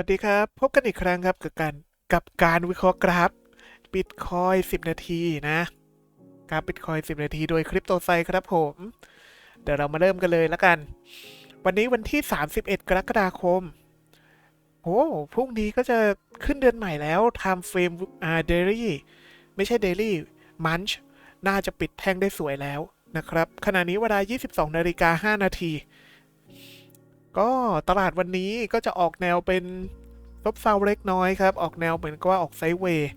วัสดีครับ พบกันอีกครั้งครับกับการกับการวิเคราะห์กราฟบิตคอย10 นาทีนะกราฟบิตคอย10 นาทีโดยคริปโตไซครับผม เดี๋ยวเรามาเริ่มกันเลยแล้วกัน วันนี้วันที่ 31 กรกฎาคมโอ้พรุ่งนี้ก็จะขึ้นเดือนใหม่แล้ว Time Frame อ่า Daily ไม่ใช่ Daily Munch น่าจะปิดแท่งได้สวยแล้วนะครับ ขณะนี้เวลา 22 นาฬิกา 5 นาที ก็ตลาดวันนี้ก็จะออกแนวเป็นซบเซาเล็กน้อยครับ ออกแนวเหมือนกับว่าออกไซด์เวย์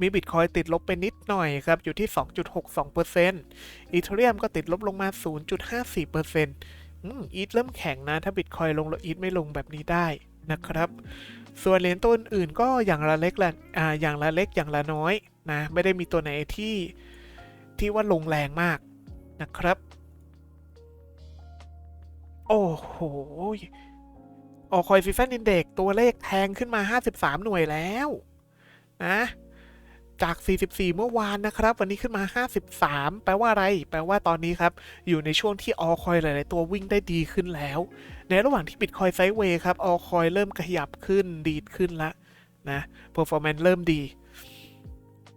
มีบิตคอยติดลบไปนิดหน่อยครับ อยู่ที่ 2.62%อีเทเรียมก็ติดลบลงมา 0.54%อืมอีทเริ่มแข็งนะ ถ้าบิตคอยลงแล้วอีทไม่ลงแบบนี้ได้นะครับ ส่วนเหรียญตัวอื่นก็อย่างละเล็กละอ่าอย่างละเล็กอย่างละน้อยนะ ไม่ได้มีตัวไหนที่ที่ว่าลงแรงมากนะครับ โอ้โหออคอยซีซันอินเด็กตัวเลขแทงขึ้นมา 53 หน่วยแล้ว นะ จาก 44 เมื่อวานนะครับ วันนี้ขึ้นมา 53 แปลว่าอะไร แปลว่าตอนนี้ครับ อยู่ในช่วงที่ออคอยหลาย ๆ ตัววิ่งได้ดีขึ้นแล้ว ในระหว่างที่บิตคอยไซด์เวย์ครับออคอยเริ่มขยับขึ้นดีดขึ้นละนะเพอร์ฟอร์แมนซ์เริ่มดี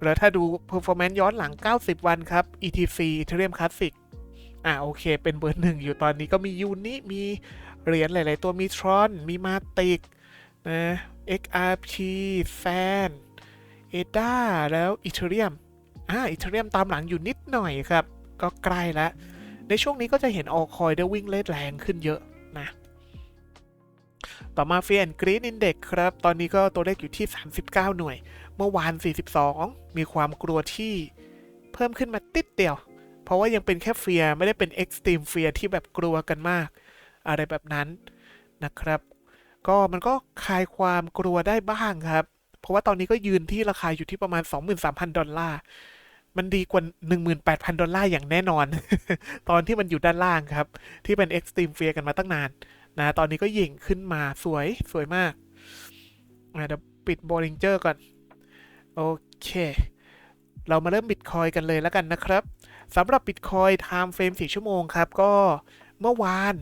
แล้วถ้าดู performance ย้อนหลัง 90 วันครับ ETC Ethereum Classic อ่าโอเค เป็นเบอร์หนึ่งอยู่ตอนนี้ก็มียูนิมีเหรียญหลาย ๆ ตัวมี Tron มี Matic นะ XRP Fan ADA แล้ว Ethereum อ่า Ethereum ตามหลังอยู่นิดหน่อยครับ ก็ใกล้ล้วในช่วงนี้ก็จะเห็นออคอยได้วิ่งเล่นแรงขึ้นเยอะนะ ต่อมา Fear and Greed Index ครับ ตอนนี้ก็ตัวเลขอยู่ที่ 39 หน่วย เมื่อวาน 42 มีความกลัวที่เพิ่มขึ้นมาติดเดียว เพราะว่ายังเป็นแค่เฟียไม่ได้เป็น Extreme Fear ที่แบบกลัวกันมาก อะไรแบบนั้นนะครับ ก็มันก็คลายความกลัวได้บ้างครับ เพราะว่าตอนนี้ก็ยืนที่ราคาอยู่ที่ประมาณ 23,000 ดอลลาร์ มันดีกว่า 18,000 ดอลลาร์อย่างแน่นอน ตอนที่มันอยู่ด้านล่างครับ ที่เป็น Extreme Fear กันมาตั้งนานนะตอนนี้ก็หยิ่งขึ้นมาสวยสวยมากอะเดี๋ยวปิด Bollinger ก่อน โอเค เรามาเริ่มบิตคอยกันเลยแล้วกันนะครับ สำหรับบิตคอย time frame 4 ชั่วโมงครับ ก็เมื่อวาน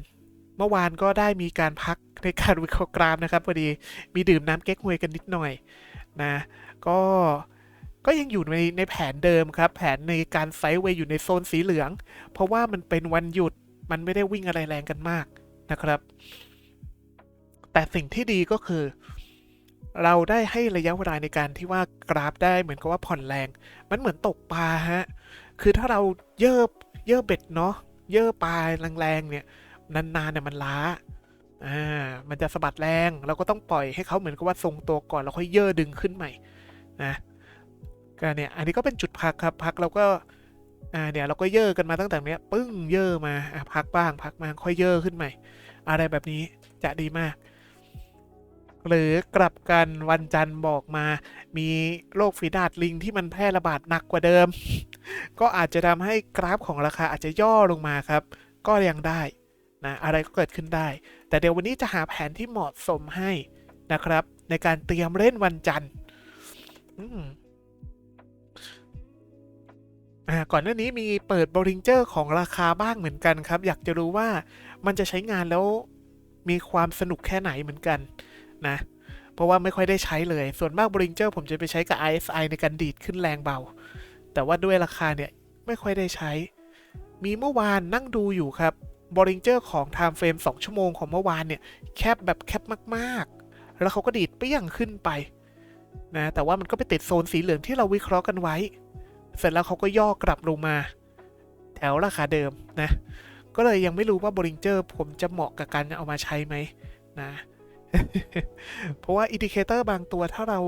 เมื่อวานก็ได้มีการพักในการวิเคราะห์กราฟนะครับพอดีมีดื่มน้ำเก๊กฮวยกันนิดหน่อยนะก็ก็ยังอยู่ในในแผนเดิมครับ แผนในการไซด์เวย์อยู่ในโซนสีเหลือง เพราะว่ามันเป็นวันหยุดมันไม่ได้วิ่งอะไรแรงกันมากนะครับ แต่สิ่งที่ดีก็คือ เราได้ให้ระยะเวลาในการที่ว่ากราฟได้เหมือนกับว่าผ่อนแรง มันเหมือนตกปลาฮะ คือถ้าเราเยิบเยิบเบ็ดเนาะเยิบปลาแรงๆเนี่ยนานๆเนี่ยมันล้าอ่ามันจะสะบัดแรงเราก็ต้องปล่อยให้เขาเหมือนกับว่าทรงตัวก่อนแล้วค่อยเย่อดึงขึ้นใหม่นะก็เนี่ยอันนี้ก็เป็นจุดพักครับพักเราก็อ่าเนี่ยเราก็เย่อกันมาตั้งแต่เนี้ยปึ้งเย่อมาอะพักบ้างพักมาค่อยเย่อขึ้นใหม่ อะไรแบบนี้จะดีมาก หรือกลับกันวันจันทร์บอกมา มีโรคฝีดาดลิงที่มันแพร่ระบาดหนักกว่าเดิม ก็อาจจะทำให้กราฟของราคาอาจจะย่อลงมาครับ ก็ยังได้นะอะไรก็เกิดขึ้นได้ แต่เดี๋ยววันนี้จะหาแผนที่เหมาะสมให้นะครับ ในการเตรียมเล่นวันจันทร์อืมอ่าก่อนหน้านี้มีเปิดบริงเจอร์ของราคาบ้างเหมือนกันครับ อยากจะรู้ว่ามันจะใช้งานแล้วมีความสนุกแค่ไหนเหมือนกัน นะ เพราะว่าไม่ค่อยได้ใช้เลย ส่วนมากบริงเจอร์ผมจะไปใช้กับ RSI ในการดีดขึ้นแรงเบา แต่ว่าด้วยราคาเนี่ย ไม่ค่อยได้ใช้ มีเมื่อวานนั่งดูอยู่ครับบริงเจอร์ของ Time Frame 2 ชั่วโมงของเมื่อวานเนี่ย แคบแบบแคบมากๆ แล้วเขาก็ดีดเปี้ยงขึ้นไปนะแต่ว่ามันก็ไปติดโซนสีเหลืองที่เราวิเคราะห์กันไว้ เสร็จแล้วเขาก็ย่อกลับลงมา แถวราคาเดิมนะ ก็เลยยังไม่รู้ว่าบริงเจอร์ผมจะเหมาะกับการเอามาใช้ไหมนะ เพราะว่าอินดิเคเตอร์บางตัวถ้าเรา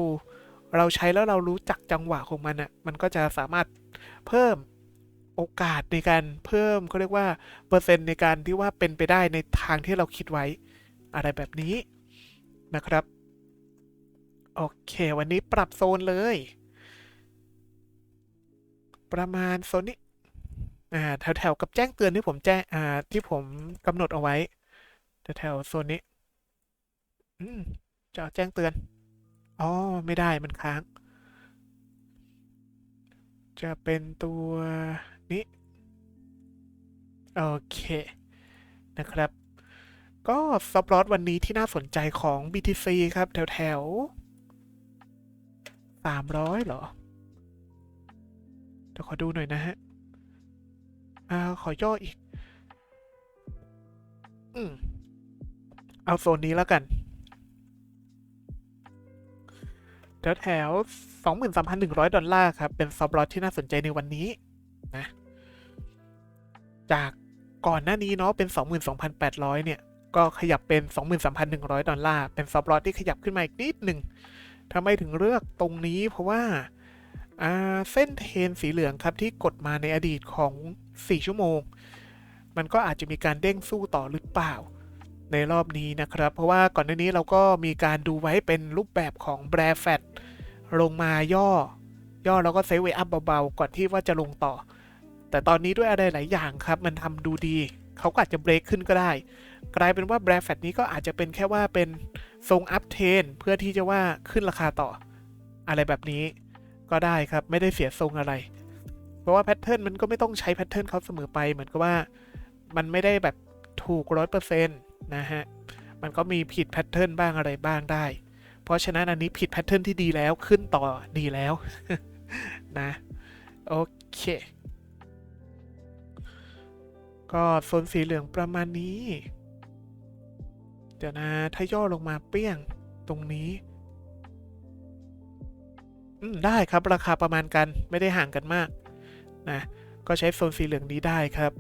เราใช้แล้วเรารู้จักจังหวะของมันอะ่ะ มันก็จะสามารถเพิ่มโอกาสในการเพิ่มเขาเรียกว่า เปอร์เซ็นต์ในการที่ว่าเป็นไปได้ในทางที่เราคิดไว้ อะไรแบบนี้นะครับ โอเค วันนี้ปรับโซนเลย ประมาณโซนนี้อ่าแถวๆกับแจ้งเตือนที่ผมแจ้งอ่าที่ผมกำหนดเอาไว้แถวๆโซนนี้ จะแจ้งเตือน อ๋อ ไม่ได้มันค้าง จะเป็นตัวนี้ โอเค นะครับ ก็สปอตวันนี้ที่น่าสนใจของ BTC ครับ แถวแถวสามร้อยเหรอ เดี๋ยวขอดูหน่อยนะฮะ อ่า ขอย่ออีก อืม เอาโซนนี้แล้วกัน แถวแถวสองหมื่นสามพันหนึ่งร้อยดอลลาร์ครับ เป็นซับลอตที่น่าสนใจในวันนี้นะ จากก่อนหน้านี้เนาะเป็น 22,800 เนี่ย ก็ขยับเป็น 23,100 ดอลลาร์ เป็นซับลอตที่ขยับขึ้นมาอีกนิดหนึ่งทำไมถึงเลือกตรงนี้เพราะว่าเส้นเทรนสีเหลืองครับที่กดมาในอดีตของ 4 ชั่วโมง มันก็อาจจะมีการเด้งสู้ต่อหรือเปล่า ในรอบนี้นะครับ เพราะว่าก่อนหน้านี้เราก็มีการดูไว้เป็นรูปแบบของแบรแฟตลงมาย่อ ย่อแล้วก็เซฟเวอัพเบาๆ ก่อนที่ว่าจะลงต่อ แต่ตอนนี้ด้วยอะไรหลายอย่างครับ มันทำดูดี เขาก็อาจจะเบรกขึ้นก็ได้ กลายเป็นว่าแบรแฟตนี้ก็อาจจะเป็นแค่ว่าเป็นทรงอัพเทนเพื่อที่จะว่าขึ้นราคาต่อ อะไรแบบนี้ก็ได้ครับไม่ได้เสียทรงอะไร เพราะว่าแพทเทิร์นมันก็ไม่ต้องใช้แพทเทิร์นเขาเสมอไปเหมือนกับว่า มันไม่ได้แบบถูกร้อยเปอร์เซ็นต์ นะฮะ มันก็มีผิดแพทเทิร์นบ้างอะไรบ้างได้ เพราะฉะนั้นอันนี้ผิดแพทเทิร์นที่ดีแล้วขึ้นต่อดีแล้วนะ โอเค ก็โซนสีเหลืองประมาณนี้ เดี๋ยวนะ ถ้าย่อลงมาเปี้ยงตรงนี้อืมได้ครับราคาประมาณกันไม่ได้ห่างกันมากนะก็ใช้โซนสีเหลืองนี้ได้ครับ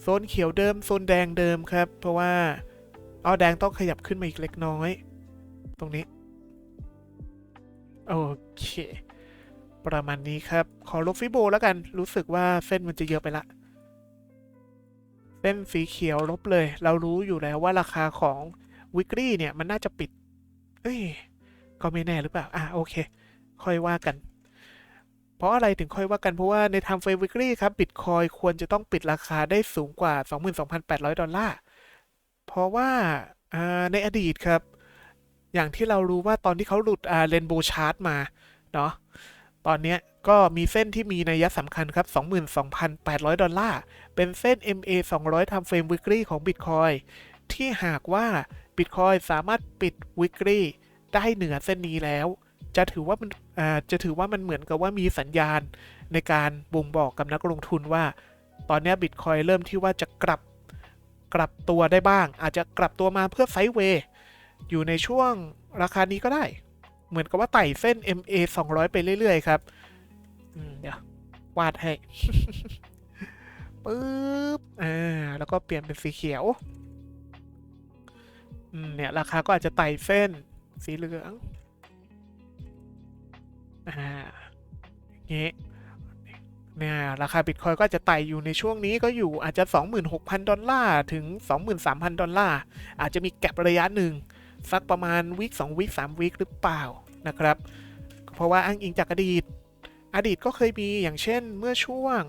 โซนเขียวเดิม โซนแดงเดิมครับ เพราะว่า เอาแดงต้องขยับขึ้นมาอีกเล็กน้อย ตรงนี้ โอเค ประมาณนี้ครับ ขอลบฟิโบแล้วกัน รู้สึกว่าเส้นมันจะเยอะไปละ เส้นสีเขียวลบเลย เรารู้อยู่แล้วว่าราคาของวิกฤตเนี่ย มันน่าจะปิด เอ้ย ก็ไม่แน่หรือเปล่า อะโอเค ค่อยว่ากัน เพราะอะไรถึงค่อยว่ากันเพราะว่าใน time frame weekly ครับบิตคอยควรจะต้องปิดราคาได้สูงกว่า 22,800 ดอลลาร์ เพราะว่าในอดีตครับ อย่างที่เรารู้ว่าตอนที่เขาหลุดเรนโบว์ชาร์ตมา เนาะตอนนี้ก็มีเส้นที่มีนัยสำคัญครับ 22,800 ดอลลาร์ เป็นเส้น MA 200 time frame weekly ของ Bitcoin ที่หากว่า Bitcoin สามารถปิด weekly ได้เหนือเส้นนี้แล้ว จะถือว่ามันจะถือว่ามันเหมือนกับว่ามีสัญญาณในการบ่งบอกกับนักลงทุนว่า ตอนนี้บิตคอยเริ่มที่ว่าจะกลับ กลับตัวได้บ้าง อาจจะกลับตัวมาเพื่อไซด์เวย์อยู่ในช่วงราคานี้ก็ได้ เหมือนกับว่าไต่เส้น MA 200 ไปเรื่อย ๆ ครับเดี๋ยววาดให้ปึ๊บอ่าแล้วก็เปลี่ยนเป็นสีเขียวเนี่ยราคาก็อาจจะไต่เส้นสีเหลืองอ่าอย่างงี้ เนี่ยราคาบิตคอยก็จะไต่อยู่ในช่วงนี้ก็อยู่อาจจะ 26,000 ดอลลาร์ถึง 23,000 ดอลลาร์ อาจจะมีแก็ประยะหนึ่ง สักประมาณวิค2วิค3วิคหรือเปล่านะครับ เพราะว่าอ้างอิงจากอดีต อดีตก็เคยมีอย่างเช่นเมื่อช่วง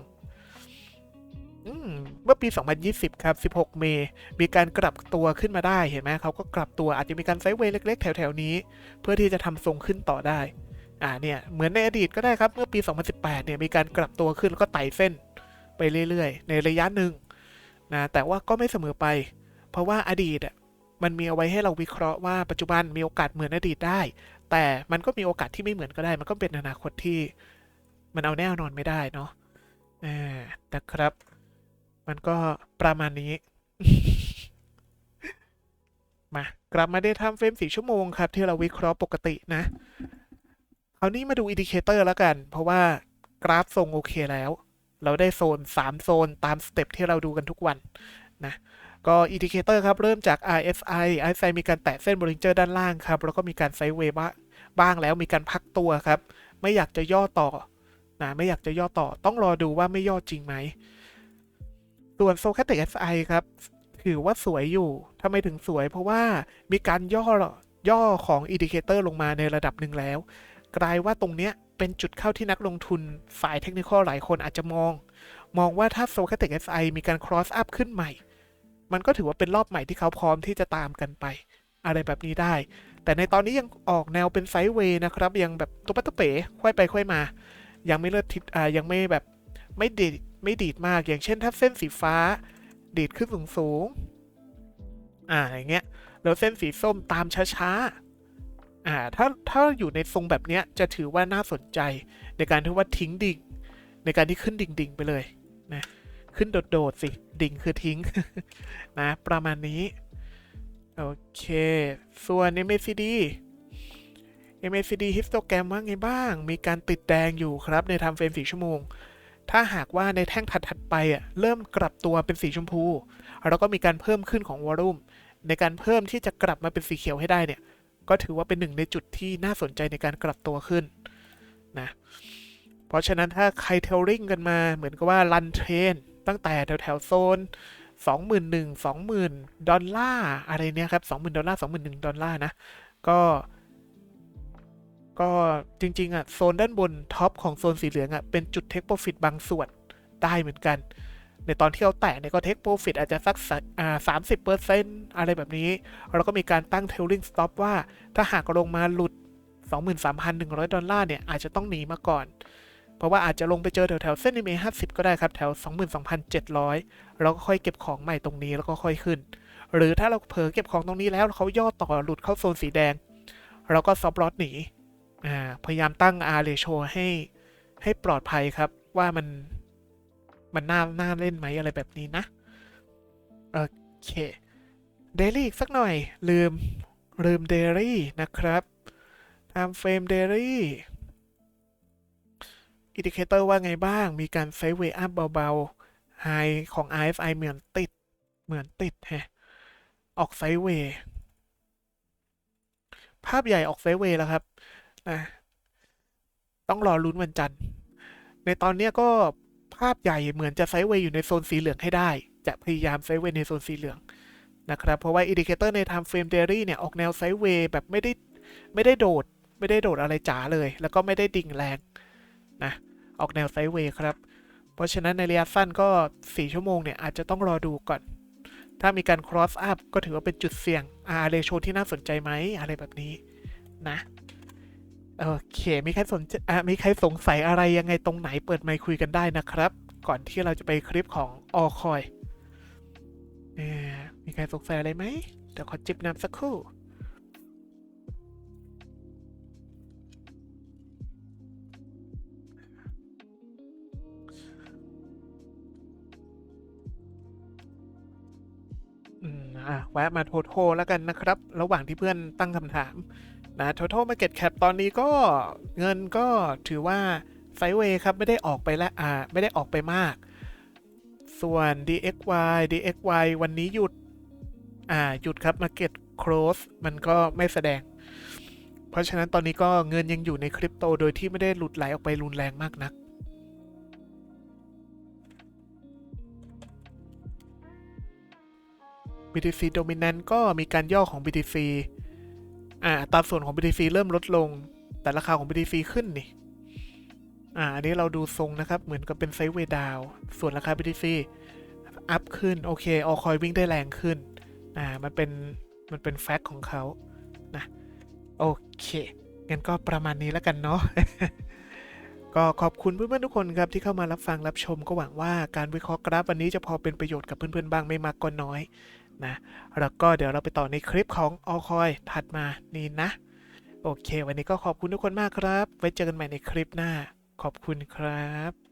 เมื่อปี 2020 ครับ 16 เมษมีการกลับตัวขึ้นมาได้ เห็นไหมเขาก็กลับตัวอาจจะมีการไซด์เวย์เล็ก ๆ แถว ๆ นี้ เพื่อที่จะทำทรงขึ้นต่อได้ อ่าเนี่ยเหมือนในอดีตก็ได้ครับเมื่อปี 2018 เนี่ยมีการกลับตัวขึ้นแล้วก็ไต่เส้นไปเรื่อยๆ ในระยะหนึ่งนะแต่ว่าก็ไม่เสมอไป เพราะว่าอดีตอะมันมีเอาไว้ให้เราวิเคราะห์ว่าปัจจุบันมีโอกาสเหมือนอดีตได้ แต่มันก็มีโอกาสที่ไม่เหมือนก็ได้ มันก็เป็นอนาคตที่มันเอาแน่นอนไม่ได้เนาะอ่าแต่ครับ มันก็ประมาณนี้ มากลับมาได้ทำเฟรมสี่ชั่วโมงครับ ที่เราวิเคราะห์ปกตินะ ราวนี้มาดูอินดิเคเตอร์แล้วกัน เพราะว่ากราฟทรงโอเคแล้ว เราได้โซน 3 โซนตามสเต็ปที่เราดูกันทุกวันนะก็อินดิเคเตอร์ครับ เริ่มจาก RSI RSI มีการแตะเส้นบริงเจอร์ด้านล่างครับ แล้วก็มีการไซด์เวย์บ้างแล้วมีการพักตัวครับ ไม่อยากจะย่อต่อนะไม่อยากจะย่อต่อต้องรอดูว่าไม่ย่อจริงไหมส่วนโซแคติก SI ครับ ถือว่าสวยอยู่ทำไมถึงสวยเพราะว่ามีการย่อย่อของอินดิเคเตอร์ลงมาในระดับหนึ่งแล้ว กลายว่าตรงเนี้ยเป็นจุดเข้าที่นักลงทุนฝ่ายเทคนิคหลายคนอาจจะมอง มองว่าถ้าโซแคติก SI มีการ cross up ขึ้นใหม่ มันก็ถือว่าเป็นรอบใหม่ที่เขาพร้อมที่จะตามกันไป อะไรแบบนี้ได้ แต่ในตอนนี้ยังออกแนวเป็นไซด์เวย์นะครับ ยังแบบตุ๊ปตุ๊เป๋ค่อยไปค่อยมา ยังไม่เลิศทิศอ่ายังไม่แบบไม่ดีดไม่ดีดมาก อย่างเช่นถ้าเส้นสีฟ้า ดีดขึ้นสูงสูงอ่าอย่างเงี้ยแล้วเส้นสีส้มตามช้าๆ อ่าถ้าถ้าอยู่ในทรงแบบเนี้ยจะถือว่าน่าสนใจ ในการที่ว่าทิ้งดิ่ง ในการที่ขึ้นดิ่งๆไปเลยนะขึ้นโดดๆสิ ดิ่งคือทิ้งนะประมาณนี้ โอเค ส่วน MACD MACD histogram ว่าไงบ้าง มีการติดแดงอยู่ครับในทม์เฟรม4ชั่วโมง ถ้าหากว่าในแท่งถัดๆไปอะเริ่มกลับตัวเป็นสีชมพูเราก็มีการเพิ่มขึ้นของวอลุ่มในการเพิ่มที่จะกลับมาเป็นสีเขียวให้ได้เนี่ย ก็ถือว่าเป็นหนึ่งในจุดที่น่าสนใจในการกลับตัวขึ้นนะเพราะฉะนั้นถ้าใครเทลริงกันมาเหมือนกับว่ารันเทรนตั้งแต่แถวแถวๆโซน 21,000 20,000 ดอลลาร์อะไรเนี่ยครับ 20,000 ดอลลาร์ 21,000 ดอลลาร์นะ ก็ ก็จริง ๆ อะ โซนด้านบนท็อปของโซนสีเหลืองอะ เป็นจุดเทคโปรฟิตบางส่วนได้เหมือนกัน ในตอนที่เราแตะเนี่ยก็เทคโปรฟิตอาจจะสักสามสิบเปอร์เซ็นต์อะไรแบบนี้ เราก็มีการตั้งเทลลิงสต็อปว่า ถ้าหากลงมาหลุด 23,100 ดอลลาร์เนี่ย อาจจะต้องหนีมาก่อน เพราะว่าอาจจะลงไปเจอแถวแถวเส้น EMA 50 ก็ได้ครับ แถว 22,700 เราก็ค่อยเก็บของใหม่ตรงนี้แล้วก็ค่อยขึ้น หรือถ้าเราเผลอเก็บของตรงนี้แล้วเขาย่อต่อหลุดเข้าโซนสีแดง เราก็ซอฟต์ลอตหนีพยายามตั้ง R ratio ให้ให้ปลอดภัยครับว่ามัน มันน่าน่าเล่นไหมอะไรแบบนี้นะ โอเคเดลี่อีกสักหน่อยลืม ลืมเดลี่นะครับ time frame daily อินดิเคเตอร์ว่าไงบ้าง มีการไซด์เวอัพเบาๆไฮของ RSI เหมือนติด เหมือนติดแฮะ ออกไซด์เวย์ภาพใหญ่ออกไซด์เวย์แล้วครับนะต้องรอลุ้นวันจันทร์ ในตอนนี้ก็ ภาพใหญ่เหมือนจะไซด์เวย์อยู่ในโซนสีเหลืองให้ได้ จะพยายามไซด์เวย์ในโซนสีเหลืองนะครับ เพราะว่าอินดิเคเตอร์ใน time frame daily เนี่ย ออกแนวไซด์เวย์แบบไม่ได้ไม่ได้โดด ไม่ได้โดดอะไรจ๋าเลย แล้วก็ไม่ได้ดิ่งแรงนะ ออกแนวไซด์เวย์ครับ เพราะฉะนั้นในระยะสั้นก็ 4 ชั่วโมงเนี่ย อาจจะต้องรอดูก่อน ถ้ามีการ cross up ก็ถือว่าเป็นจุดเสี่ยง R ratio ที่น่าสนใจไหมอะไรแบบนี้นะ โอเค มีใครสนใจอะมีใครสงสัยอะไรยังไงตรงไหนเปิดไมค์คุยกันได้นะครับ ก่อนที่เราจะไปคลิปของออคอยมีใครสงสัยอะไรไหมเดี๋ยวขอจิบน้ำสักครู่อืมอะแวะมาโทโทแล้วกันนะครับ ระหว่างที่เพื่อนตั้งคำถาม นะ total market cap ตอนนี้ก็เงินก็ถือว่าไซเวย์ครับ ไม่ได้ออกไปแล้วอ่าไม่ได้ออกไปมาก ส่วน DXY DXY วันนี้หยุด อ่า หยุดครับ market close มันก็ไม่แสดง เพราะฉะนั้นตอนนี้ก็เงินยังอยู่ในคริปโต โดยที่ไม่ได้หลุดไหลออกไปรุนแรงมากนัก BTC Dominant ก็มีการย่อของ BTC อ่าตราส่วนของ BTC เริ่มลดลง แต่ราคาของ BTC ขึ้นนี่อ่าอันนี้เราดูทรงนะครับ เหมือนกับเป็นไซด์เวยดาว ส่วนราคา BTC อัพขึ้น โอเคออคอยวิ่งได้แรงขึ้นอ่ามันเป็น มันเป็นแฟกต์ของเขานะโอเคงั้นก็ประมาณนี้แล้วกันเนาะก็ขอบคุณเพื่อนๆทุกคนครับที่เข้ามารับฟังรับชมก็หวังว่าการวิเคราะห์กราฟวันนี้จะพอเป็นประโยชน์กับเพื่อนๆบ้างไม่มากก็น้อย นะ แล้วก็เดี๋ยวเราไปต่อในคลิปของออคอยถัดมานี่นะ โอเค วันนี้ก็ขอบคุณทุกคนมากครับ ไว้เจอกันใหม่ในคลิปหน้า ขอบคุณครับ